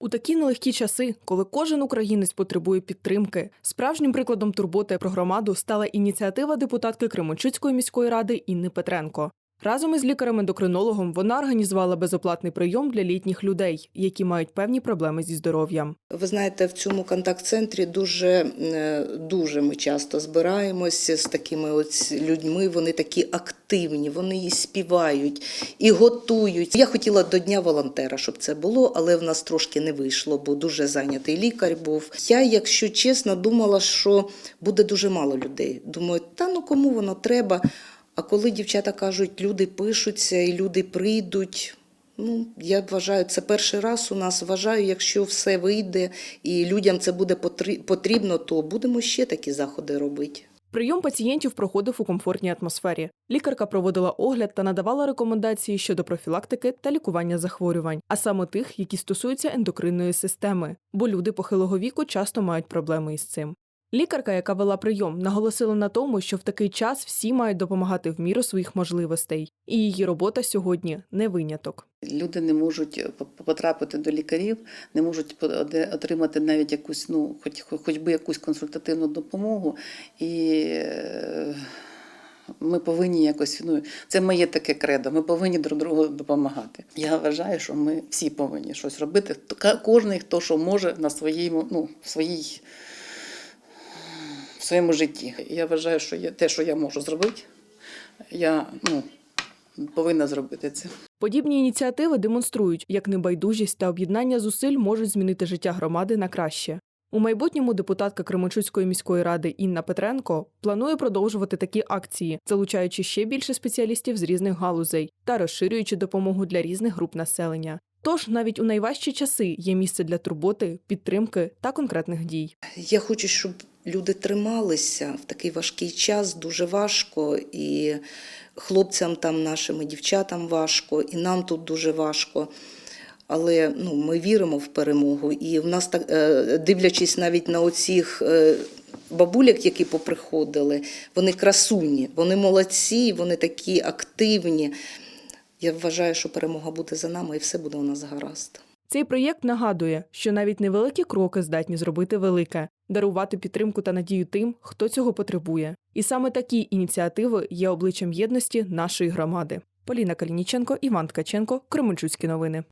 У такі нелегкі часи, коли кожен українець потребує підтримки, справжнім прикладом турботи про громаду стала ініціатива депутатки Кременчуцької міської ради Інни Петренко. Разом із лікарем-ендокринологом вона організувала безоплатний прийом для літніх людей, які мають певні проблеми зі здоров'ям. Ви знаєте, в цьому контакт-центрі дуже, е, дуже ми часто збираємося з такими ось людьми. Вони такі активні, вони і співають, і готують. Я хотіла до Дня волонтера, щоб це було, але в нас трошки не вийшло, бо дуже зайнятий лікар був. Я, якщо чесно, думала, що буде дуже мало людей. Думаю, та ну кому воно треба. А коли дівчата кажуть, люди пишуться і люди прийдуть. Ну, я вважаю, це перший раз у нас. Вважаю, якщо все вийде і людям це буде потр- потрібно, то будемо ще такі заходи робити. Прийом пацієнтів проходив у комфортній атмосфері. Лікарка проводила огляд та надавала рекомендації щодо профілактики та лікування захворювань, а саме тих, які стосуються ендокринної системи, бо люди похилого віку часто мають проблеми із цим. Лікарка, яка вела прийом, наголосила на тому, що в такий час всі мають допомагати в міру своїх можливостей, і її робота сьогодні не виняток. Люди не можуть по- потрапити до лікарів, не можуть отримати навіть якусь, ну, хоч, хоч би якусь консультативну допомогу. І е, ми повинні якось, ну, це моє таке кредо, ми повинні друг другу допомагати. Я вважаю, що ми всі повинні щось робити. Кожний, хто що може на своєму, ну, в своїй. Своєму житті. Я вважаю, що я, те, що я можу зробити, я ну, повинна зробити це. Подібні ініціативи демонструють, як небайдужість та об'єднання зусиль можуть змінити життя громади на краще. У майбутньому депутатка Кременчуцької міської ради Інна Петренко планує продовжувати такі акції, залучаючи ще більше спеціалістів з різних галузей та розширюючи допомогу для різних груп населення. Тож навіть у найважчі часи є місце для турботи, підтримки та конкретних дій. Я хочу, щоб люди трималися в такий важкий час, дуже важко, і хлопцям там нашим, і дівчатам важко, і нам тут дуже важко. Але ну, ми віримо в перемогу. І в нас так, е, дивлячись навіть на оцих е, бабуляк, які поприходили, вони красуні, вони молодці, вони такі активні. Я вважаю, що перемога буде за нами і все буде у нас гаразд. Цей проєкт нагадує, що навіть невеликі кроки здатні зробити велике, дарувати підтримку та надію тим, хто цього потребує. І саме такі ініціативи є обличчям єдності нашої громади. Поліна Калініченко, Іван Ткаченко, Кременчуцькі новини.